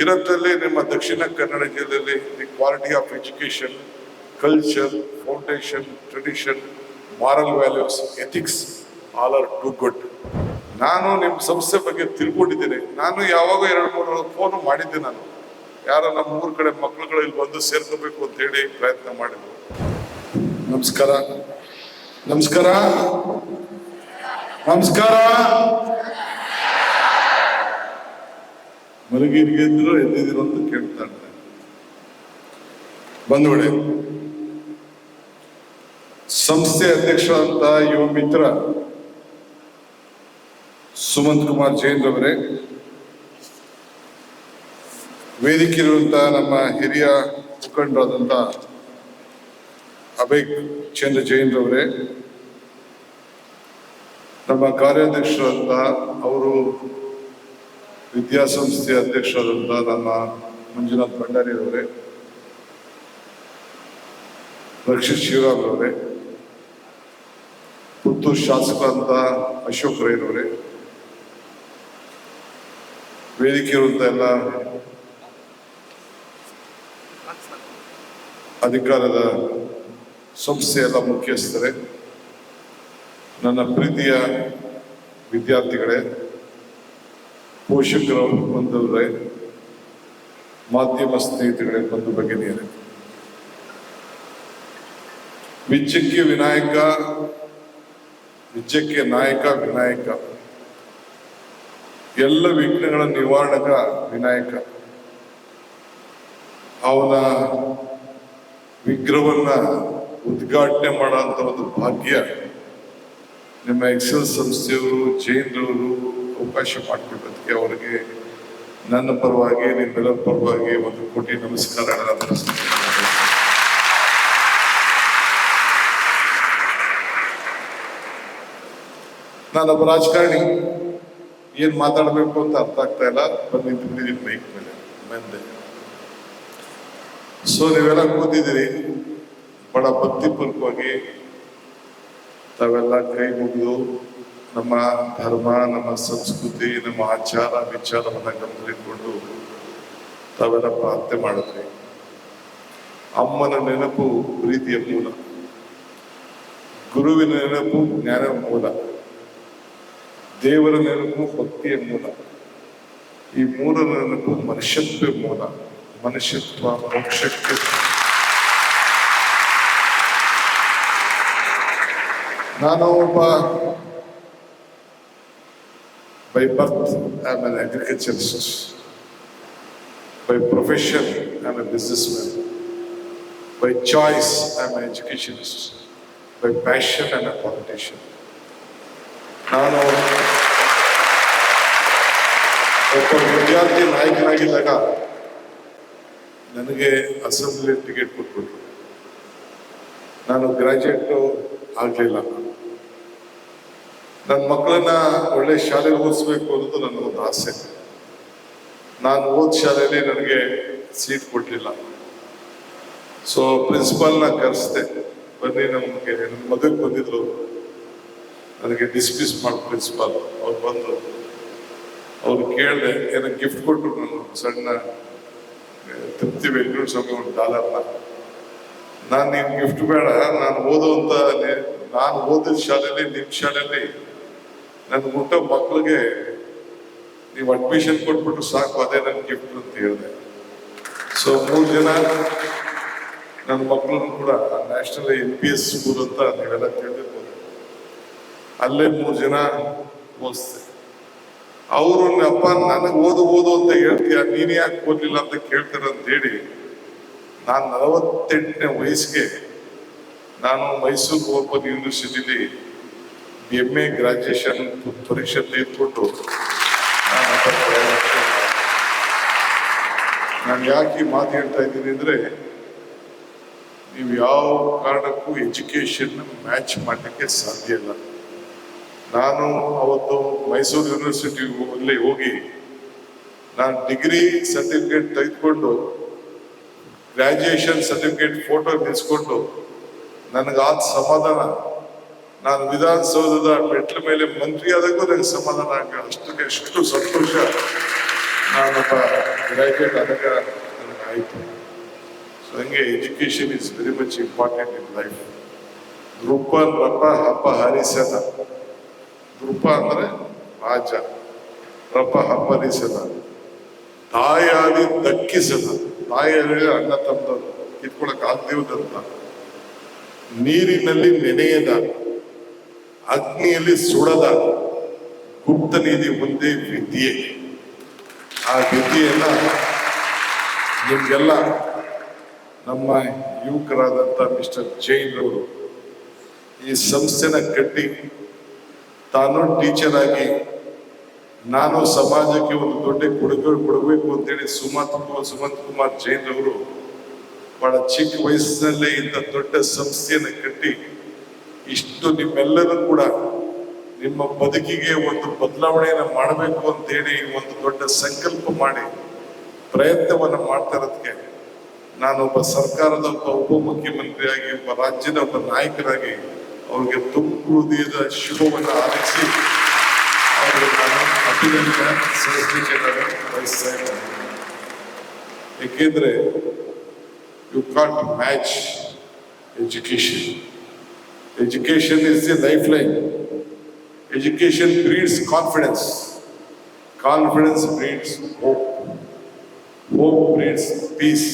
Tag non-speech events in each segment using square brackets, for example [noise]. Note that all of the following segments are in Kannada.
ಇರೋದ್ರಲ್ಲಿ ನಿಮ್ಮ ದಕ್ಷಿಣ ಕನ್ನಡ ಜಿಲ್ಲೆಯಲ್ಲಿ the quality of education culture foundation tradition moral values ethics all are too good ನಾನು ನಿಮ್ಮ ಸಂಸ್ಥೆ ಬಗ್ಗೆ ತಿಳ್ಕೊಂಡಿದ್ದೀನಿ. ನಾನು ಯಾವಾಗ ಎರಡು ಮೂರು ಫೋನ್ ಮಾಡಿದ್ದೆ ನಾನು. ಯಾರೋ ನಮ್ಮ ಊರ ಕಡೆ ಮಕ್ಕಳುಗಳು ಇಲ್ಲಿ ಬಂದು ಸೇರ್ಕೋಬೇಕು ಅಂತ ಹೇಳಿ ಪ್ರಯತ್ನ ಮಾಡಿದ್ರು. ನಮಸ್ಕಾರ. ನಮಸ್ಕಾರ. ನಮಸ್ಕಾರ. ಮಲಗಿರ್ಗಿದ್ರು ಎದ್ದಿದ್ರು ಅಂತ ಕೇಳ್ತಾ ಇರ್ತಾರೆ. ಬಂದ್ಬಿಡಿ ಸಂಸ್ಥೆ ಅಂತ ಯುವ ಮಿತ್ರ ಸುಮಂತ್ ಕುಮಾರ್ ಜೈನ್ ರವರೇ ಇರುವಂತ ನಮ್ಮ ಹಿರಿಯ ಮುಖಂಡರಾದಂತ ಅಭಯ್ ಚಂದ್ರ ಜೈನ್ ರವರೇ, ನಮ್ಮ ಕಾರ್ಯಾಧ್ಯಕ್ಷರಂತ ಅವರು ವಿದ್ಯಾಸಂಸ್ಥೆಯ ಅಧ್ಯಕ್ಷರಾದಂತಹ ನನ್ನ ಮಂಜುನಾಥ್ ಭಂಡಾರಿ ಅವರೇ, ರಕ್ಷಿತ್ ಶಿವರಾಮ್ ಅವರೇ, ಪುತ್ತೂರು ಶಾಸಕರಂತ ಅಶೋಕ್ ರೈನವರೇ ವೇದಿಕೆ ಇರುವಂತ ಎಲ್ಲ ಅಧಿಕಾರದ ಸಂಸ್ಥೆಯ ಎಲ್ಲ ಮುಖ್ಯಸ್ಥರೇ, ನನ್ನ ಪ್ರೀತಿಯ ವಿದ್ಯಾರ್ಥಿಗಳೇ ಪೋಷಕರ ಬಂಧುಗಳೇ ಮಾಧ್ಯಮ ಸ್ಥಿತಿಗಳ ಬಗ್ಗೆ ಇದೆ ವಿಚ್ಚಕ್ಕೆ ವಿನಾಯಕ ವಿಚ್ಚಕ್ಕೆ ನಾಯಕ, ವಿನಾಯಕ. ಎಲ್ಲ ವಿಘ್ನಗಳ ನಿವಾರಣಕ ವಿನಾಯಕ. ಅವನ ವಿಗ್ರಹವನ್ನ ಉದ್ಘಾಟನೆ ಮಾಡುವಂತ ಒಂದು ಭಾಗ್ಯ. ನಿಮ್ಮ ಎಕ್ಸೆಲ್ ಸಂಸ್ಥೆಯವರು, ಜೈನರವರು ಅವಕಾಶ ಮಾಡಿಕೊಡೋದಕ್ಕೆ ಅವರಿಗೆ ನನ್ನ ಪರವಾಗಿ ನಿಮ್ಮೆಲ್ಲರ ಪರವಾಗಿ ಒಂದು ಕೋಟಿ ನಮಸ್ಕಾರಗಳನ್ನು ನಾನೊಬ್ಬ ರಾಜಕಾರಣಿ. ಏನ್ ಮಾತಾಡಬೇಕು ಅಂತ ಅರ್ಥ ಆಗ್ತಾ ಇಲ್ಲ. ಬಂದು ನಿಂತ್ಬಿಟ್ಟಿದ್ದೀನಿ ಮೈಕ್ ಮೇಲೆ. ಬಂದೆ. ಸೊ ನೀವೆಲ್ಲ ಕೂತಿದ್ದೀರಿ. ಬಹಳ ಭಕ್ತಿಪೂರ್ವಕವಾಗಿ ತಾವೆಲ್ಲ ಕೈ ಮುಗಿದು ನಮ್ಮ ಧರ್ಮ, ನಮ್ಮ ಸಂಸ್ಕೃತಿ, ನಮ್ಮ ಆಚಾರ, ವಿಚಾರವನ್ನು ಗಮನಿಸಿಕೊಂಡು ತಾವೆಲ್ಲ ಪ್ರಾರ್ಥನೆ ಮಾಡಿದ್ರಿ. ಅಮ್ಮನ ನೆನಪು ಪ್ರೀತಿಯ ಮೂಲ. ಗುರುವಿನ ನೆನಪು ಜ್ಞಾನ ಮೂಲ. ದೇವರ ನೆನಪು ಭಕ್ತಿಯ ಮೂಲ. ಈ ಮೂರರ ನೆನಪು ಮನುಷ್ಯತ್ವ ಮೂಲ. ಮನುಷ್ಯತ್ವ ಮೋಕ್ಷಕ್ಕೆ ನಾನು an agriculturist by profession I am a business man by choice I am educationist by passion I am a politician ನಾನು ಒಬ್ಬ ವಿದ್ಯಾರ್ಥಿ ನಾಯಕನಾಗಿದ್ದಾಗ ನನಗೆ ಅಸೆಂಬ್ಲಿ ಟಿಕೆಟ್ ಕೊಟ್ಬಿಟ್ರು. ನಾನು ಗ್ರ್ಯಾಜುಯೇಟು ಆಗಲಿಲ್ಲ. ನನ್ನ ಮಕ್ಕಳನ್ನ ಒಳ್ಳೆ ಶಾಲೆಗೆ ಓದಿಸ್ಬೇಕು ಅನ್ನೋದು ನನ್ನ ಒಂದು ಆಸೆ. ನಾನು ಓದ್ ಶಾಲೆಯಲ್ಲಿ ನನಗೆ ಸೀಟ್ ಕೊಡಲಿಲ್ಲ. ಸೊ ಪ್ರಿನ್ಸಿಪಾಲ್ನ ಕರೆಸ್ದೆ, ಬನ್ನಿ ನಮಗೆ ನನ್ನ ಮದುವೆಗೆ ಬಂದಿದ್ರು. ನನಗೆ ಡಿಸ್ಮಿಸ್ ಮಾಡಿ ಪ್ರಿನ್ಸಿಪಾಲ್ ಅವ್ರು ಬಂದರು. ಅವ್ರು ಕೇಳಿದೆ, ಏನೋ ಗಿಫ್ಟ್ ಕೊಟ್ಟರು ನಾನು ಸಣ್ಣ ತೃಪ್ತಿ ಬೆಂಗಳೂರು ಸ್ವಾಮಿ ಒಂದು ಡಾಲರ್ನ ನಾನು ನಿಮ್ ಗಿಫ್ಟ್ ಬೇಡ, ನಾನು ಓದುವಂತ ನಾನು ಓದಿದ ಶಾಲೆಯಲ್ಲಿ ನಿಮ್ ಶಾಲೆಯಲ್ಲಿ ನನ್ ಮುಟ್ಟ ಮಕ್ಳಿಗೆ ನೀವು ಅಡ್ಮಿಷನ್ ಕೊಟ್ಬಿಟ್ಟು ಸಾಕು, ಅದೇ ನನ್ನ ಗಿಫ್ಟ್ ಅಂತ ಹೇಳಿದೆ. ಸೊ ಮೂರು ಜನ ನನ್ನ ಮಕ್ಕಳನ್ನು ಕೂಡ national N P S school ಅಂತ ನೀವೆಲ್ಲ ತಿಳಿದಿರ್ಬೋದು ಅಲ್ಲೇ ಮೂರು ಜನ ಓದಿಸ್ತೆ ಅವರು ಅಪ್ಪ, ನನಗೆ ಓದು ಓದು ಅಂತ ಹೇಳ್ತೀಯ? ನೀನು ಯಾಕೆ ಓದ್ಲಿಲ್ಲ ಅಂತ ಕೇಳ್ತಾರೆ ಅಂತ ಹೇಳಿ ನಾನು ನಲವತ್ತೆಂಟನೇ ವಯಸ್ಸಿಗೆ ನಾನು ಮೈಸೂರು ಓಪನ್ ಯೂನಿವರ್ಸಿಟಿಲಿ ಎಂ ಎ ಗ್ರಾಜ್ಯುಯೇಷನ್ ಪರೀಕ್ಷೆ ತೆಗೆದುಕೊಂಡು ನಾನು ಯಾಕೆ ಮಾತು ಹೇಳ್ತಾ ಇದ್ದೀನಿ ಅಂದರೆ, ನೀವು ಯಾವ ಕಾರಣಕ್ಕೂ ಎಜುಕೇಷನ್ ಮ್ಯಾಚ್ ಮಾಡಲಿಕ್ಕೆ ಸಾಧ್ಯ ಇಲ್ಲ. ನಾನು ಅವತ್ತು ಮೈಸೂರು ಯೂನಿವರ್ಸಿಟಿ ಅಲ್ಲಿ ಹೋಗಿ, ನಾನು ಡಿಗ್ರಿ ಸರ್ಟಿಫಿಕೇಟ್ ತೆಗೆದುಕೊಂಡು ಗ್ರ್ಯಾಜುಯೇಷನ್ ಸರ್ಟಿಫಿಕೇಟ್ ಫೋಟೋ ನಿಲ್ಸ್ಕೊಂಡು ನನಗಾದ ಸಮಾಧಾನ. ನಾನು ವಿಧಾನಸೌಧದ ಮೆಟ್ಲ ಮೇಲೆ ಮಂತ್ರಿ ಆದಾಗೂ ನನಗೆ ಸಮಾಧಾನ ಆಗ ಅಷ್ಟಕ್ಕೆ ಎಷ್ಟು ಸಂತೋಷ. ನಾನೊಬ್ಬ ಗ್ರಾಜ್ಯುಯೇಟ್ ಆದಾಗ ನನಗೆ ಆಯಿತು. ಸೊ ಹಂಗೆ education is very much important in life ದೃಪ ರಪ, ಹಬ್ಬ ಹರಿಸದ. ದೃಪ ಅಂದರೆ ರಾಜ. ರಪ ಹಬ್ಬರಿಸದ ತಾಯಾದಿ ದಕ್ಕಿಸದ. ತಾಯಿಯಲ್ಲಿ ಅಣ್ಣ ತಮ್ಮದವರು ಕಿತ್ಕೊಳಕ್ ಆಗ್ದಿರುದಂತ ನೀರಿನಲ್ಲಿ ನೆನೆಯದ. ಅಗ್ನಿಯಲ್ಲಿ ಸುಡದ ಗುಪ್ತ ಮುಂದೆ ವಿದ್ಯೆ. ಆ ವಿದ್ಯೆಯನ್ನ ನಿಮ್ಗೆಲ್ಲ ನಮ್ಮ ಯುವಕರಾದಂಥ ಮಿಸ್ಟರ್ ಜೈನ್ ಅವರು ಈ ಸಂಸ್ಥೆನ ಕಟ್ಟಿ ತಾನು ಟೀಚರ್ ಆಗಿ ನಾನು ಸಮಾಜಕ್ಕೆ ಒಂದು ದೊಡ್ಡ ಕೊಡುಗೆ ಕೊಡಬೇಕು ಅಂತೇಳಿ ಸುಮಂತ್ ಕುಮಾರ್ ಸುಮಂತ್ ಕುಮಾರ್ ಜೈನ್ ಅವರು ಬಹಳ ಚಿಕ್ಕ ವಯಸ್ಸಿನಲ್ಲೇ ಇಂಥ ದೊಡ್ಡ ಸಂಸ್ಥೆಯನ್ನು ಕಟ್ಟಿ ಇಷ್ಟು ನಿಮ್ಮೆಲ್ಲರೂ ಕೂಡ ನಿಮ್ಮ ಬದುಕಿಗೆ ಒಂದು ಬದಲಾವಣೆಯನ್ನು ಮಾಡಬೇಕು ಅಂತೇಳಿ ಒಂದು ದೊಡ್ಡ ಸಂಕಲ್ಪ ಮಾಡಿ ಪ್ರಯತ್ನವನ್ನು ಮಾಡ್ತಾ ಇರೋದಕ್ಕೆ ನಾನೊಬ್ಬ ಸರ್ಕಾರದ ಒಬ್ಬ ಉಪಮುಖ್ಯಮಂತ್ರಿಯಾಗಿ ಒಬ್ಬ ರಾಜ್ಯದ ಒಬ್ಬ ನಾಯಕರಾಗಿ ಅವ್ರಿಗೆ ತುಂಬ ಹೃದಯದ ಶುಭವನ್ನು ಆಲಿಸಿ ಅವರಿಗೆ ಅಭಿನಂದನೆ ಏಕೆಂದ್ರೆ you can't match education is the lifeline education breeds confidence confidence breeds hope hope breeds peace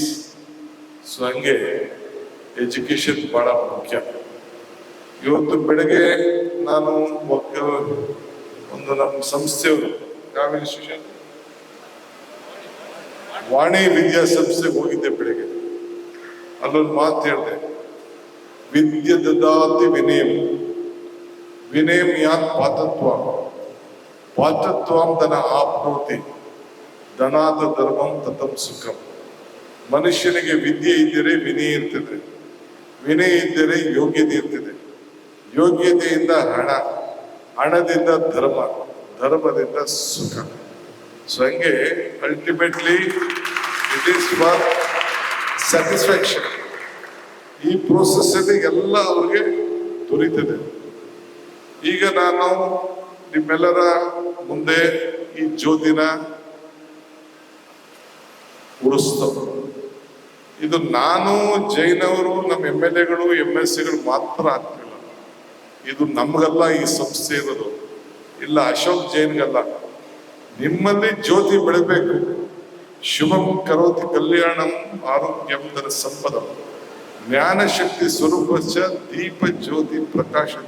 so ಹಂಗೆ ಎಜುಕೇಶನ್ ಬಹಳ ಮುಖ್ಯ. ಇವತ್ತು ಬೆಳಗ್ಗೆ ನಾನು ಒಂದು ನಮ್ಮ ಸಂಸ್ಥೆಯವರು ಯಾವ ಇನ್ಸ್ಟಿಟ್ಯೂಷನ್ ವಾಣಿ ವಿದ್ಯಾಸಂಸ್ಥೆಗೆ ಹೋಗಿದ್ದೆ ಬೆಳಗ್ಗೆ. ಅಲ್ಲೊಂದು ಮಾತು ಹೇಳಿದೆ. ವಿದ್ಯೆ ದದಾತಿ ವಿನಯಂ. ವಿನಯಂ ಯಾತ್ ಪಾತತ್ವ? ಪಾತತ್ವಂ ದನ ಆಪ್ನೋತಿ. ಧನಾದ ಧರ್ಮಂ ತತಂ ಸುಖಂ. ಮನುಷ್ಯನಿಗೆ ವಿದ್ಯೆ ಇದ್ದರೆ ವಿನಯ ಇರ್ತದೆ. ವಿನಯ ಇದ್ದರೆ ಯೋಗ್ಯತೆ ಇರ್ತದೆ. ಯೋಗ್ಯತೆಯಿಂದ ಹಣ, ಹಣದಿಂದ ಧರ್ಮ, ಧರ್ಮದಿಂದ ಸುಖ. ಸೊ ಹಂಗೆ ultimately it is for satisfaction ಈ ಪ್ರೋಸೆಸ್ ಅಲ್ಲಿ ಎಲ್ಲ ಅವ್ರಿಗೆ ದೊರೀತದೆ. ಈಗ ನಾನು ನಿಮ್ಮೆಲ್ಲರ ಮುಂದೆ ಈ ಜ್ಯೋತಿನ ಉಳಿಸ್ತವ ಇದು ನಾನು ಜೈನವರು ನಮ್ಮ ಎಂ ಎಲ್ ಎಗಳು, ಎಂ ಎಲ್ ಸಿಗಳು ಮಾತ್ರ ಆಗ್ತಿಲ್ಲ. ಇದು ನಮ್ಗಲ್ಲ, ಈ ಸಂಸ್ಥೆ ಇರೋದು. ಇಲ್ಲ, ಅಶೋಕ್ ಜೈನ್ಗಲ್ಲ. ನಿಮ್ಮಲ್ಲಿ ಜ್ಯೋತಿ ಬೆಳಬೇಕು. ಶುಭಂ ಕರೋತಿ ಕಲ್ಯಾಣಂ ಆರೋಗ್ಯಂ ಸಂಪದ ಸಂಪದಂ. ಜ್ಞಾನ ಶಕ್ತಿ ಸ್ವರೂಪಚ್ಚ ದೀಪ ಜ್ಯೋತಿ ಪ್ರಕಾಶಕ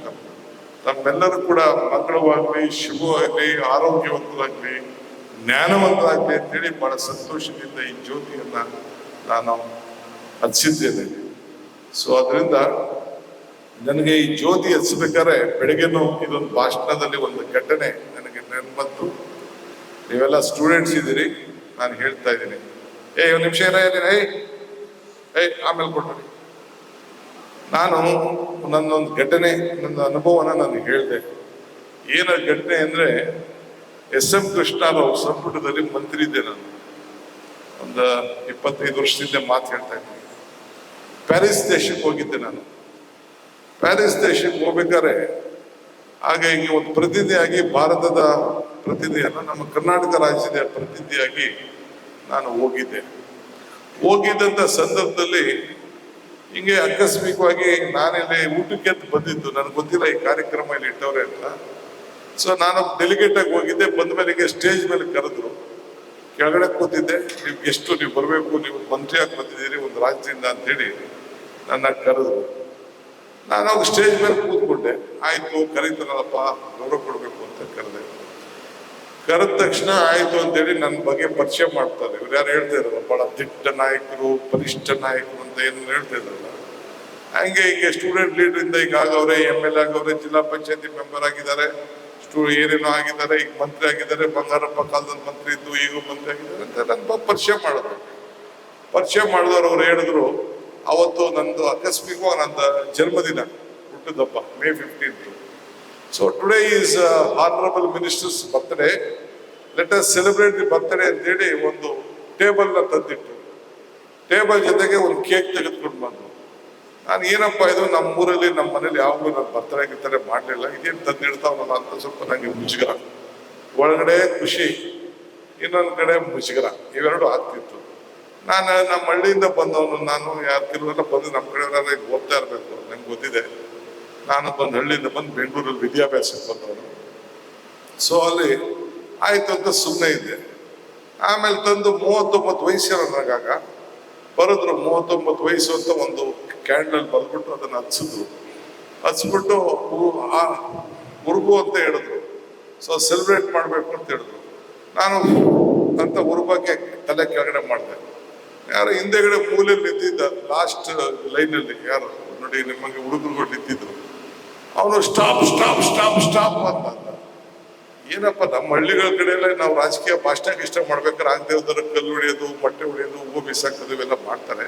ತಮ್ಮೆಲ್ಲರೂ ಕೂಡ ಮಂಗಳವಾಗ್ಲಿ, ಶುಭವಾಗ್ಲಿ, ಆರೋಗ್ಯವಂತರಾಗಲಿ, ಜ್ಞಾನವಂತರಾಗಲಿ ಅಂತೇಳಿ ಬಹಳ ಸಂತೋಷದಿಂದ ಈ ಜ್ಯೋತಿಯನ್ನ ನಾನು ಹಚ್ಚಿದ್ದೇನೆ. ಸೊ ಅದರಿಂದ ನನಗೆ ಈ ಜ್ಯೋತಿ ಹಚ್ಚಬೇಕಾದ್ರೆ ಬೆಳಗ್ಗೆನೂ ಇದೊಂದು ಭಾಷಣದಲ್ಲಿ ಒಂದು ಘಟನೆ ನನಗೆ ನೆನಪಂತು. ನೀವೆಲ್ಲ ಸ್ಟೂಡೆಂಟ್ಸ್ ಇದ್ದೀರಿ, ನಾನು ಹೇಳ್ತಾ ಇದ್ದೀನಿ. ಏ ಒಂದು ನಿಮಿಷ ಏನ ಏಯ್ ಏಯ್, ಆಮೇಲೆ ಕೊಟ್ರಿ ನಾನು ನನ್ನೊಂದು ಘಟನೆ, ನನ್ನ ಅನುಭವನ ನಾನು ಹೇಳಿದೆ. ಏನ ಘಟನೆ ಅಂದ್ರೆ, ಎಸ್ ಎಂ ಕೃಷ್ಣರಾವ್ ಸಂಪುಟದಲ್ಲಿ ಮಂತ್ರಿ ಇದ್ದೆ ನಾನು. ಒಂದು ಇಪ್ಪತ್ತೈದು ವರ್ಷದಿಂದ ಮಾತು ಹೇಳ್ತಾ ಇದ್ದೀನಿ. ಪ್ಯಾರಿಸ್ ದೇಶಕ್ಕೆ ಹೋಗಿದ್ದೆ ನಾನು. ಪ್ಯಾರಿಸ್ ದೇಶಕ್ಕೆ ಹೋಗ್ಬೇಕಾದ್ರೆ ಹಾಗಾಗಿ ಹಿಂಗೆ ಒಂದು ಪ್ರತಿನಿಧಿಯಾಗಿ, ಭಾರತದ ಪ್ರತಿನಿಧಿಯನ್ನು, ನಮ್ಮ ಕರ್ನಾಟಕ ರಾಜ್ಯದ ಪ್ರತಿನಿಧಿಯಾಗಿ ನಾನು ಹೋಗಿದ್ದೆ. ಹೋಗಿದ್ದಂಥ ಸಂದರ್ಭದಲ್ಲಿ ಹಿಂಗೆ ಆಕಸ್ಮಿಕವಾಗಿ ನಾನಿಲ್ಲಿ ಊಟಕ್ಕೆ ಅಂತ ಬಂದಿದ್ದು. ನನಗೆ ಗೊತ್ತಿಲ್ಲ ಈ ಕಾರ್ಯಕ್ರಮ ಇಲ್ಲಿ ಇಟ್ಟವ್ರೆ ಅಂತ. ಸೊ ನಾನು ಡೆಲಿಗೇಟ್ ಆಗಿ ಹೋಗಿದ್ದೆ. ಬಂದ ಮೇಲೆ ಸ್ಟೇಜ್ ಮೇಲೆ ಕರೆದ್ರು. ಕೆಳಗಡೆ ಕೂತಿದ್ದೆ. ನೀವು ಎಷ್ಟು ನೀವು ಬರಬೇಕು, ನೀವು ಮಂತ್ರಿಯಾಗಿ ಬಂದಿದ್ದೀರಿ, ಒಂದು ರಾಜ್ಯದಿಂದ ಅಂತೇಳಿ ನನ್ನ ಕರೆದ್ರು. ನಾನು ಅವಾಗ ಸ್ಟೇಜ್ ಮೇಲೆ ಕೂತ್ಕೊಂಡೆ. ಆಯ್ತು ಕರೀತಾರಲ್ಲಪ್ಪ ಗೌರವ ಕೊಡಬೇಕು ಅಂತ ಕರೆದೆ. ಕರೆದ ತಕ್ಷಣ ಆಯ್ತು ಅಂತೇಳಿ ನನ್ನ ಬಗ್ಗೆ ಪರಿಚಯ ಮಾಡ್ತಾರೆ. ಇವ್ರು ಯಾರು ಹೇಳ್ತಾ ಇರಲ್ಲ ದಿಟ್ಟ ನಾಯಕರು, ಬಲಿಷ್ಠ ನಾಯಕರು ಅಂತ ಏನು ಹೇಳ್ತಾ ಇದ್ರಲ್ಲ ಹಂಗೆ ಈಗ ಸ್ಟೂಡೆಂಟ್ ಲೀಡರ್ ಇಂದ ಈಗ ಆಗವ್ರೆ ಎಂ ಎಲ್ ಆಗವ್ರೆ, ಜಿಲ್ಲಾ ಪಂಚಾಯತಿ ಮೆಂಬರ್ ಆಗಿದ್ದಾರೆ ಸ್ಟೂ ಏನೇನೋ ಆಗಿದ್ದಾರೆ, ಈಗ ಮಂತ್ರಿ ಆಗಿದ್ದಾರೆ, ಬಂಗಾರಪ್ಪ ಕಾಲದಲ್ಲಿ ಮಂತ್ರಿ ಇದ್ದು, ಈಗ ಮಂತ್ರಿ ಆಗಿದ್ದಾರೆ ಅಂತ ನನ್ನ ಪರಿಚಯ ಮಾಡಿದ್ರು ಪರಿಚಯ ಮಾಡಿದವರು ಅವ್ರು ಹೇಳಿದ್ರು, ಅವತ್ತು ನಂದು ಆಕಸ್ಮಿಕವಾಗಿ ನಂದು ಜನ್ಮದಿನ ಹುಟ್ಟಿದಪ್ಪ May fifteenth so today is honourable minister's birthday let us celebrate the birthday ಅಂತೇಳಿ ಒಂದು ಟೇಬಲ್ನ ತಂದಿಟ್ಟು ಟೇಬಲ್ ಜೊತೆಗೆ ಒಂದು ಕೇಕ್ ತೆಗೆದುಕೊಂಡು ಬಂದ್ರು ನಾನು ಏನಪ್ಪ ಇದು ನಮ್ಮ ಊರಲ್ಲಿ ನಮ್ಮ ಮನೇಲಿ ಯಾವಾಗಲೂ ನಾನು ಬರ್ತಡೇ ಗಿರ್ತಡೇ ಮಾಡಲಿಲ್ಲ. ಇದೇನು ತಂದಿಡ್ತಾವಲ್ಲ ಅಂತ ಸ್ವಲ್ಪ ನನಗೆ ಮುಜುಗರ. ಒಳಗಡೆ ಖುಷಿ, ಇನ್ನೊಂದು ಕಡೆ ಮುಜುಗರ. ಇವೆರಡು ಆಗ್ತಿತ್ತು. ನಾನು ನಮ್ಮ ಹಳ್ಳಿಯಿಂದ ಬಂದವನು, ನಾನು ಯಾರು ಕೆಲವೆಲ್ಲ ಬಂದು ನಮ್ಮ ಕಡೆ ಓದ್ತಾ ಇರಬೇಕು, ನಂಗೆ ಗೊತ್ತಿದೆ. ನಾನು ಬಂದು ಹಳ್ಳಿಯಿಂದ ಬಂದು ಬೆಂಗಳೂರಲ್ಲಿ ವಿದ್ಯಾಭ್ಯಾಸಕ್ಕೆ ಬಂದವನು. ಸೊ ಅಲ್ಲಿ ಆಯ್ತು ಅಂತ ಸುಮ್ಮನೆ ಇದ್ದೆ. ಆಮೇಲೆ ತಂದು ಮೂವತ್ತೊಂಬತ್ತು ವಯಸ್ಸಿರೋ ನನಗಾಗ ಬರೆದ್ರು ಮೂವತ್ತೊಂಬತ್ತು ವಯಸ್ಸು ಅಂತ ಒಂದು ಕ್ಯಾಂಡಲ್ ಬರ್ಬಿಟ್ಟು ಅದನ್ನ ಹಚ್ಚಿದ್ರು. ಹಚ್ಬಿಟ್ಟು ಉರುಗು ಅಂತ ಹೇಳಿದ್ರು. ಸೊ ಸೆಲೆಬ್ರೇಟ್ ಮಾಡಬೇಕು ಅಂತ ಹೇಳಿದ್ರು. ನಾನು ಅಂತ ಉರುಬಕ್ಕೆ ತಲೆ ಕೆಳಗಡೆ ಮಾಡಿದೆ. ಯಾರು ಹಿಂದೆಗಡೆ ಮೂಲೆಯಲ್ಲಿ ನಿಂತಿದ್ದ ಲಾಸ್ಟ್ ಲೈನಲ್ಲಿ ಯಾರು? ನೋಡಿ ನಿಮಗೆ ಹುಡುಗರುಗಳು ನಿಂತಿದ್ರು. ಅವನು ಸ್ಟಾಪ್ ಸ್ಟಾಪ್ ಸ್ಟಾಪ್ ಸ್ಟಾಪ್ ಅಂತ ಏನಪ್ಪ, ನಮ್ಮ ಹಳ್ಳಿಗಳ ಕಡೆಯಲ್ಲ ನಾವು ರಾಜಕೀಯ ಭಾಷಣ ಇಷ್ಟ ಮಾಡ್ಬೇಕಾದ್ರೆ ಆಗದೇವ್ದರ ಕಲ್ಲು ಹೊಡೆಯೋದು ಬಟ್ಟೆ ಹೊಡೆಯೋದು, ಹೂವು ಬಿಸಾಕೋದು ಇವೆಲ್ಲ ಮಾಡ್ತಾರೆ.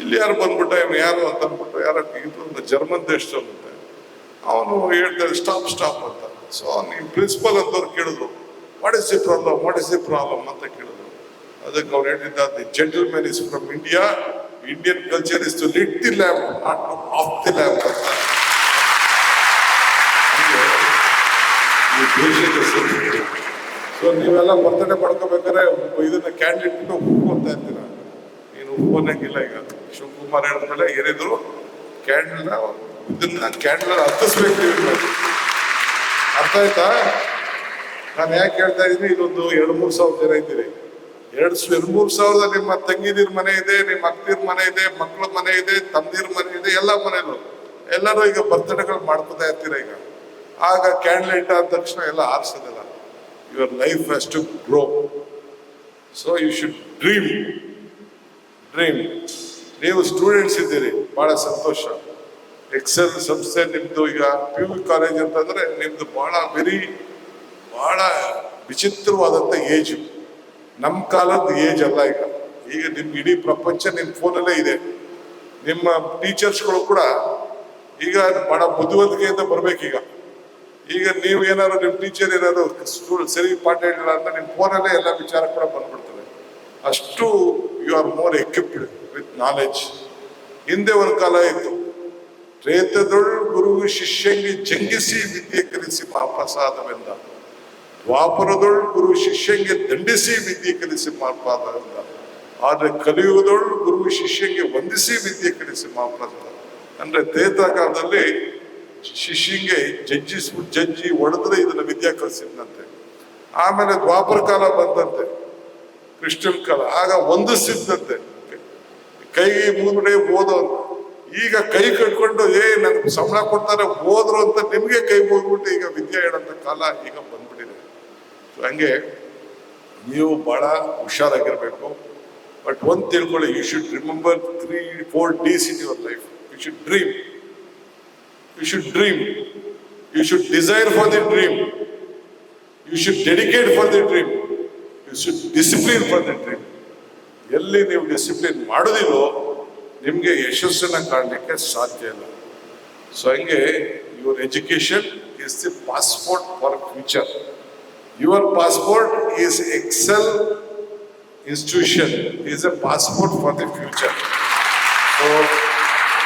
ಇಲ್ಲಿ ಯಾರು ಬಂದ್ಬಿಟ್ಟ, ಇವನು ಯಾರು ಅಂತ ಅಂದ್ಬಿಟ್ಟು ಯಾರ ಇದು ಜರ್ಮನ್ ಅಂತ. ಅವನು ಹೇಳ್ತಾರೆ ಸ್ಟಾಪ್ ಸ್ಟಾಪ್ ಅಂತ. ಸೊ ನೀವು ಪ್ರಿನ್ಸಿಪಲ್ ಅಂತವ್ರು ಕೇಳಿದ್ರು what is the problem what is the problem ಅಂತ ಕೇಳಿದ್ರು. ಅದಕ್ಕೆ ಅವ್ರು ಹೇಳಿದ್ದ the gentlemen is from India Indian culture is to lit the lab to off the lab ಅಂತ ಈ ದೇಶದ ಸಂಸ್ಕೃತಿ [laughs] ಸೊ ನೀವೆಲ್ಲ ಬರ್ತಡೇ ಮಾಡ್ಕೋಬೇಕಾದ್ರೆ ಇದನ್ನ ಕ್ಯಾಂಡಿಡೇಟ್ ಬಿಟ್ಟು ಅಂತ ಇರ್ತೀರ ನೀನು ಅನ್ನಂಗಿಲ್ಲ ಈಗ. ಶಿವಕುಮಾರ್ ಹೇಳಿದ್ಮೇಲೆ ಏನಿದ್ರು ಕ್ಯಾಂಡಲ್ನ ಇದನ್ನ ಕ್ಯಾಂಡಲ್ ಹತ್ತಿಸ್ಬೇಕು ಅರ್ಥ ಆಯ್ತಾ? ನಾನು ಯಾಕೆ ಹೇಳ್ತಾ ಇದ್ದೀನಿ, ಇದೊಂದು ಎರಡು ಮೂರು ಸಾವಿರ ಜನ ಇದ್ದೀರಿ. ಎರಡು ಎರಡು ಮೂರು ಸಾವಿರದ ನಿಮ್ಮ ತಂಗಿದಿರ ಮನೆ ಇದೆ, ನಿಮ್ಮ ಅಕ್ಕನ ಮನೆ ಇದೆ ಮಕ್ಕಳ ಮನೆ ಇದೆ, ತಂದಿರ ಮನೆ ಇದೆ, ಎಲ್ಲ ಮನೆಯಲ್ಲೂ. ಎಲ್ಲರೂ ಈಗ ಬರ್ತಡೇಗಳು ಮಾಡ್ಕೋತಾ ಇರ್ತೀರ ಈಗ? ಆಗ ಕ್ಯಾಂಡಲ್ ಇಟ್ಟ ಆದ ತಕ್ಷಣ ಎಲ್ಲ ಆರಿಸೋದಿಲ್ಲ. Your life has to grow so you should dream dream ನೀವು ಸ್ಟೂಡೆಂಟ್ಸ್ ಇದ್ದೀರಿ. ಬಹಳ ಸಂತೋಷ. ಎಕ್ಸೆಲ್ ಸಂಸ್ಥೆ ನಿಮ್ದು ಈಗ ಪಿ ಯು ಕಾಲೇಜ್ ಅಂತಂದ್ರೆ ನಿಮ್ದು ಬಹಳ ವೆರಿ ಬಹಳ ವಿಚಿತ್ರವಾದಂಥ ಏಜ್ ನಮ್ಮ ಕಾಲದ ಏಜ್ ಅಲ್ಲ ಈಗ. ಈಗ ನಿಮ್ ಇಡೀ ಪ್ರಪಂಚ ನಿಮ್ಮ ಫೋನಲ್ಲೇ ಇದೆ. ನಿಮ್ಮ ಟೀಚರ್ಸ್ಗಳು ಕೂಡ ಈಗ ಬಹಳ ಬುದ್ಧಿವಂತಿಕೆಯಿಂದ ಬರ್ಬೇಕೀಗ. ಈಗ ನೀವು ಏನಾದ್ರು ನಿಮ್ಮ ಟೀಚರ್ ಏನಾದ್ರು ಸ್ಟೂಡೆಂಟ್ ಸರಿ ಪಾಠ ಹೇಳಿಲ್ಲ ಅಂತ ನಿಮ್ಮ ಫೋನಲ್ಲೇ ಎಲ್ಲ ವಿಚಾರ ಕೂಡ ಬಂದ್ಬಿಡ್ತದೆ ಅಷ್ಟು you are more equipped with knowledge ಹಿಂದೆ ಒಂದು ಕಾಲ ಇತ್ತು. ಪ್ರೇತದೊಳ್ ಗುರು ಶಿಷ್ಯಂಗೆ ಜಂಗಿಸಿ ವಿದ್ಯೆ ಕಲಿಸಿ ಮಹಾಪ್ರಸಾದವೆಂದ. ದ್ವಾಪರದೊಳು ಗುರು ಶಿಷ್ಯಂಗೆ ದಂಡಿಸಿ ವಿದ್ಯೆ ಕಲಿಸಿ ಮಹಾಪ್ರಸಾದವೆಂದ. ಆದರೆ ಕಲಿಯುವುದೊಳು ಗುರು ಶಿಷ್ಯಂಗೆ ವಂದಿಸಿ ವಿದ್ಯೆ ಕಲಿಸಿ ಮಹಾಪ್ರಸಾದ. ಅಂದ್ರೆ ತ್ರೇತಾಕಾಲದಲ್ಲಿ ಶಿಷ್ಯಂಗೆ ಜಜ್ಜಿಸ್ಬಿಟ್ಟು ಜಜ್ಜಿ ಹೊಡೆದ್ರೆ ಇದನ್ನ ವಿದ್ಯಾ ಕಲಿಸಿದ್ನಂತೆ. ಆಮೇಲೆ ದ್ವಾಪರ ಕಾಲ ಬಂದಂತೆ. ಕ್ರಿಶ್ಚಿಯನ್ ಕಾಲ. ಆಗ ಹೊಂದಿಸಿದ್ದಂತೆ ಕೈಗೆ ಮುಂದೆ ಓದೋ ಈಗ ಕೈ ಕಟ್ಕೊಂಡು, ಏ, ನನ್ಗೆ ಸಂಬಳ ಕೊಡ್ತಾರೆ, ಓದ್ರು ಅಂತ ನಿಮ್ಗೆ ಕೈ ಮುಗಿದ್ಬಿಟ್ಟು ಈಗ ವಿದ್ಯೆ ಹೇಳಂತ ಕಾಲ ಈಗ ಬಂದ್ಬಿಟ್ಟಿದೆ. ಹಂಗೆ ನೀವು ಬಹಳ ಹುಷಾರಾಗಿರ್ಬೇಕು. ಬಟ್ ಒಂದ್ ತಿಳ್ಕೊಳ್ಳಿ you should remember three four days in your life you should dream you should dream. You should desire for the dream. You should dedicate for the dream. You should discipline for the dream. ಎಲ್ಲಿ ನೀವು ಡಿಸಿಪ್ಲಿನ್ ಮಾಡೋದಿಲ್ಲೋ, ನಿಮಗೆ ಯಶಸ್ಸನ್ನು ಕಾಣಲಿಕ್ಕೆ ಸಾಧ್ಯ ಇಲ್ಲ ಸೊ ಹಂಗೆ your education is the passport for future your passport is excel institution is a passport for the future so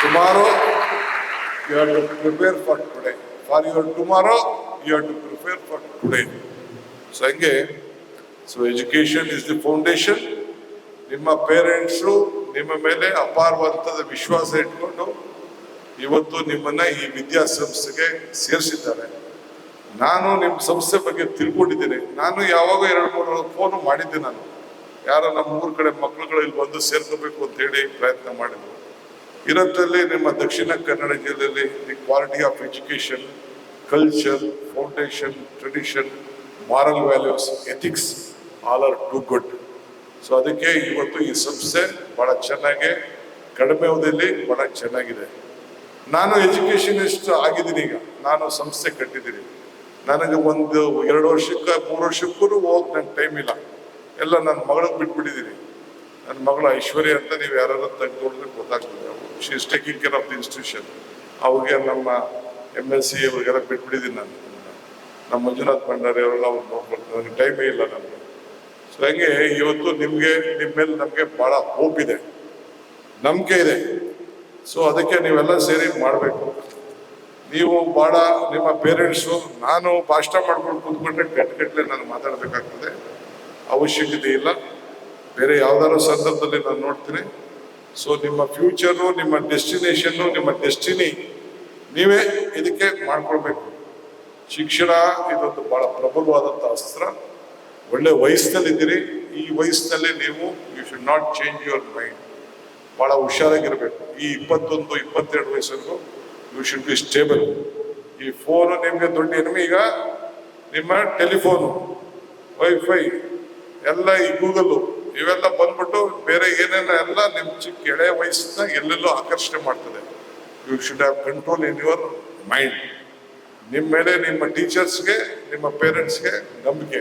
tomorrow you have to prepare for today. For your tomorrow, you have to prepare for today. So ಹಂಗೆ so education is the foundation ನಿಮ್ಮ ಪೇರೆಂಟ್ಸು ನಿಮ್ಮ ಮೇಲೆ ಅಪಾರವಾದಂಥದ್ದು ವಿಶ್ವಾಸ ಇಟ್ಕೊಂಡು ಇವತ್ತು ನಿಮ್ಮನ್ನ ಈ ವಿದ್ಯಾಸಂಸ್ಥೆಗೆ ಸೇರಿಸಿದ್ದಾರೆ. ನಾನು ನಿಮ್ಮ ಸಂಸ್ಥೆ ಬಗ್ಗೆ ತಿಳ್ಕೊಂಡಿದ್ದೀನಿ. ನಾನು ಯಾವಾಗ ಎರಡು ಮೂರು ಫೋನು ಮಾಡಿದ್ದೆ ನಾನು. ಯಾರೋ ನಮ್ಮ ಊರ ಕಡೆ ಮಕ್ಕಳುಗಳು ಇಲ್ಲಿ ಬಂದು ಸೇರ್ಕೋಬೇಕು ಅಂತ ಹೇಳಿ ಪ್ರಯತ್ನ ಮಾಡಿದ್ರು. ಇರೋದ್ರಲ್ಲಿ ನಿಮ್ಮ ದಕ್ಷಿಣ ಕನ್ನಡ ಜಿಲ್ಲೆಯಲ್ಲಿ the quality of education culture foundation tradition moral values ethics all are too good so ಅದಕ್ಕೆ ಇವತ್ತು ಈ ಸಂಸ್ಥೆ ಬಹಳ ಚೆನ್ನಾಗಿ, ಕಡಿಮೆ ಅವಧಿಯಲ್ಲಿ ಬಹಳ ಚೆನ್ನಾಗಿದೆ. ನಾನು ಎಜುಕೇಷನಿಸ್ಟ್ ಆಗಿದ್ದೀನಿ ಈಗ. ನಾನು ಸಂಸ್ಥೆ ಕಟ್ಟಿದ್ದೀನಿ. ನನಗೆ ಒಂದು ಎರಡು ವರ್ಷಕ್ಕೆ ಮೂರು ವರ್ಷಕ್ಕೂ ಹೋಗಿ ನಂಗೆ ಟೈಮ್ ಇಲ್ಲ. ಎಲ್ಲ ನನ್ನ ಮಗಳಿಗೆ ಬಿಟ್ಬಿಟ್ಟಿದ್ದೀನಿ. ನನ್ನ ಮಗಳು ಐಶ್ವರ್ಯ ಅಂತ ನೀವು ಯಾರು ತೆಗೆದು ನೋಡಿದ್ರೆ ಗೊತ್ತಾಗ್ತದೆ she is taking care of the institution ಅವ್ರಿಗೆ ನಮ್ಮ ಎಂ ಎಲ್ ಸಿ ಅವ್ರಿಗೆಲ್ಲ ಬಿಟ್ಬಿಟ್ಟಿದ್ದೀನಿ ನಾನು. ನಮ್ಮ ಮಂಜುನಾಥ್ ಭಂಡಾರಿ ಅವರೆಲ್ಲ ಅವ್ರು ನೋಡ್ಕೊಳ್ತಾರೆ. ನನಗೆ ಟೈಮೇ ಇಲ್ಲ ನಮಗೆ ಸೊ ಹಂಗೆ ಇವತ್ತು ನಿಮಗೆ ನಿಮ್ಮ ಮೇಲೆ ನಮಗೆ ಭಾಳ ಹೋಪ್ ಇದೆ. ನಂಬಿಕೆ ಇದೆ. ಸೊ ಅದಕ್ಕೆ ನೀವೆಲ್ಲ ಸೇರಿ ಮಾಡಬೇಕು. ನೀವು ಭಾಳ ನಿಮ್ಮ ಪೇರೆಂಟ್ಸು ನಾನು ಭಾಷಣ ಮಾಡ್ಕೊಂಡು ಕೂತ್ಕೊಂಡ್ರೆ ಗಟ್ಟಿಗಟ್ಟಲೆ ನಾನು ಮಾತಾಡಬೇಕಾಗ್ತದೆ. ಅವಶ್ಯಕತೆ ಇಲ್ಲ. ಬೇರೆ ಯಾವ್ದಾದ್ರು ಸಂದರ್ಭದಲ್ಲಿ ನಾನು ನೋಡ್ತೀನಿ. ಸೊ ನಿಮ್ಮ ಫ್ಯೂಚರು ನಿಮ್ಮ ಡೆಸ್ಟಿನೇಷನ್ನು ನಿಮ್ಮ ಡೆಸ್ಟಿನಿ ನೀವೇ ಇದಕ್ಕೆ ಮಾಡ್ಕೊಳ್ಬೇಕು. ಶಿಕ್ಷಣ ಇದೊಂದು ಬಹಳ ಪ್ರಬಲವಾದಂಥ ಅಸ್ತ್ರ. ಒಳ್ಳೆ ವಯಸ್ಸಿನಲ್ಲಿದ್ದೀರಿ ಈ ವಯಸ್ಸಿನಲ್ಲಿ ನೀವು you should not change your mind ಬಹಳ ಹುಷಾರಾಗಿರಬೇಕು. ಈ ಇಪ್ಪತ್ತೊಂದು, ಇಪ್ಪತ್ತೆರಡು ವಯಸ್ಸಲ್ಲೂ ಯು ಶುಡ್ ಬಿ ಸ್ಟೇಬಲ್ ಈ ಫೋನು ನಿಮಗೆ ದೊಡ್ಡ ಎನಿಮಿ ಈಗ ನಿಮ್ಮ ಟೆಲಿಫೋನು ವೈಫೈ ಎಲ್ಲ ಈ ಗೂಗಲ್ಲು ಇವೆಲ್ಲ ಬಂದ್ಬಿಟ್ಟು ಬೇರೆ ಏನೇನ ಎಲ್ಲ ನಿಮ್ಮ ಚಿಕ್ಕ ಎಳೆ ವಯಸ್ಸನ್ನ ಎಲ್ಲೆಲ್ಲೋ ಆಕರ್ಷಣೆ ಮಾಡ್ತದೆ. You should have control in your mind ನಿಮ್ಮ ಮೇಲೆ ನಿಮ್ಮ ಟೀಚರ್ಸ್ಗೆ, ನಿಮ್ಮ ಪೇರೆಂಟ್ಸ್ಗೆ ನಂಬಿಕೆ.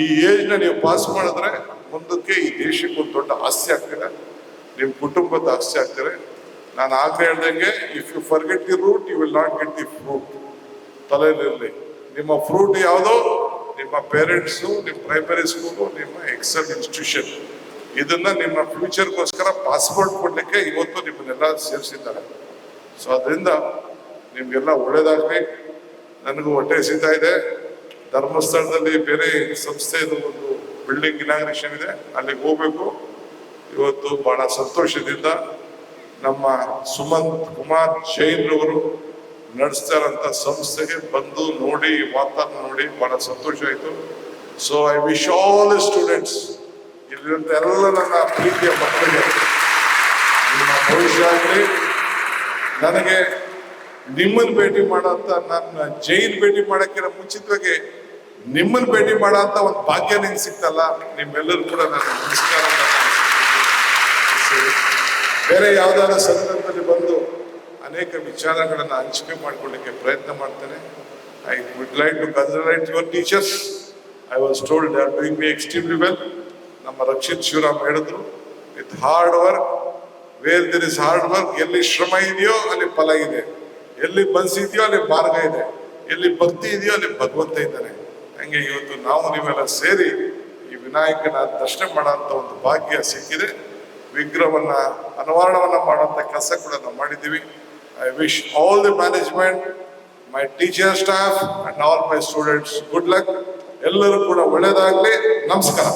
ಈ ಏಜ್ನ ನೀವು ಪಾಸ್ ಮಾಡಿದ್ರೆ ಮುಂದಕ್ಕೆ ಈ ದೇಶಕ್ಕೆ ಒಂದು ದೊಡ್ಡ ಆಸ್ತಿ ಆಗ್ತದೆ. ನಿಮ್ಮ ಕುಟುಂಬದ ಆಸ್ತಿ ಆಗ್ತದೆ. ನಾನು ಆಗಲೇ ಹೇಳ್ದಂಗೆ if you forget the root you will not get the fruit ತಲೆಯಲ್ಲಿರಲಿ ನಿಮ್ಮ ಫ್ರೂಟ್ ಯಾವುದೋ? ನಿಮ್ಮ ಪೇರೆಂಟ್ಸು, ನಿಮ್ಮ ಪ್ರೈಮರಿ ಸ್ಕೂಲು ನಿಮ್ಮ ಎಕ್ಸಲ್ ಇನ್ಸ್ಟಿಟ್ಯೂಷನ್ ಇದನ್ನ ನಿಮ್ಮ ಫ್ಯೂಚರ್ಗೋಸ್ಕರ ಪಾಸ್ಪೋರ್ಟ್ ಕೊಡ್ಲಿಕ್ಕೆ ಇವತ್ತು ನಿಮ್ಮನ್ನೆಲ್ಲ ಸೇರಿಸಿದ್ದಾರೆ. ಸೊ ಅದರಿಂದ ನಿಮಗೆಲ್ಲ ಒಳ್ಳೇದಾಗ್ಲಿ. ನನಗೂ ಹೊಟ್ಟೆ ಸಿಗ್ತಾ ಇದೆ. ಧರ್ಮಸ್ಥಳದಲ್ಲಿ ಬೇರೆ ಸಂಸ್ಥೆದು ಒಂದು ಬಿಲ್ಡಿಂಗ್ ಇನಾಗ್ರೇಷನ್ ಇದೆ. ಅಲ್ಲಿಗೆ ಹೋಗ್ಬೇಕು. ಇವತ್ತು ಬಹಳ ಸಂತೋಷದಿಂದ ನಮ್ಮ ಸುಮಂತ್ ಕುಮಾರ್ ಜೈನ್ ರವರು ನಡೆಸ್ತಾ ಇರೋಂಥ ಸಂಸ್ಥೆಗೆ ಬಂದು ನೋಡಿ ವಾತಾವರಣ ನೋಡಿ ಬಹಳ ಸಂತೋಷ ಆಯಿತು. So I wish all students ಇಲ್ಲಿರುವಂಥ ಎಲ್ಲ ನನ್ನ ಪ್ರೀತಿಯ ಮಕ್ಕಳಿಗೆ ನಿಮ್ಮ ಭವಿಷ್ಯ ಆಗಲಿ ನನಗೆ ನಿಮ್ಮನ್ನು ಭೇಟಿ ಮಾಡೋಂಥ ನನ್ನ ಜೈನ್ ಭೇಟಿ ಮಾಡೋಕ್ಕಿಂತ ಮುಂಚಿತವಾಗಿ ನಿಮ್ಮನ್ನು ಭೇಟಿ ಮಾಡೋಂಥ ಒಂದು ಭಾಗ್ಯ ನಿಂಗೆ ಸಿಕ್ತಲ್ಲ. ನಿಮ್ಮೆಲ್ಲರೂ ಕೂಡ ನಾನು ನಮಸ್ಕಾರ ಬೇರೆ ಯಾವ್ದಾದ್ರು ಸಂದರ್ಭದಲ್ಲಿ ಬಂದು ಅನೇಕ ವಿಚಾರಗಳನ್ನು ಹಂಚಿಕೆ ಮಾಡಿಕೊಳ್ಳಿಕ್ಕೆ ಪ್ರಯತ್ನ ಮಾಡ್ತಾರೆ I would like to consultate your teachers I was told they are doing me extremely well ನಮ್ಮ ರಕ್ಷಿತ್ ಶಿವರಾಮ್ ಹೇಳಿದ್ರು with hard work where there is hard work ಎಲ್ಲಿ ಶ್ರಮ ಇದೆಯೋ ಅಲ್ಲಿ ಫಲ ಇದೆ. ಎಲ್ಲಿ ಮನಸ್ಸಿದೆಯೋ ಅಲ್ಲಿ ಮಾರ್ಗ ಇದೆ. ಎಲ್ಲಿ ಭಕ್ತಿ ಇದೆಯೋ ಅಲ್ಲಿ ಭಗವಂತ ಇದ್ದಾನೆ ಹಂಗೆ ಇವತ್ತು ನಾವು ನೀವೆಲ್ಲ ಸೇರಿ ಈ ವಿನಾಯಕನ ದರ್ಶನ ಮಾಡೋಂಥ ಒಂದು ಭಾಗ್ಯ ಸಿಕ್ಕಿದೆ. ವಿಗ್ರಹವನ್ನ ಅನಾವರಣವನ್ನ ಮಾಡುವಂತ ಕೆಲಸ ಕೂಡ ನಾವು ಮಾಡಿದ್ದೀವಿ. I wish all the management my teacher staff and all my students good luck ಎಲ್ಲರೂ ಕೂಡ ಒಳ್ಳೇದಾಗ್ಲಿ ನಮಸ್ಕಾರ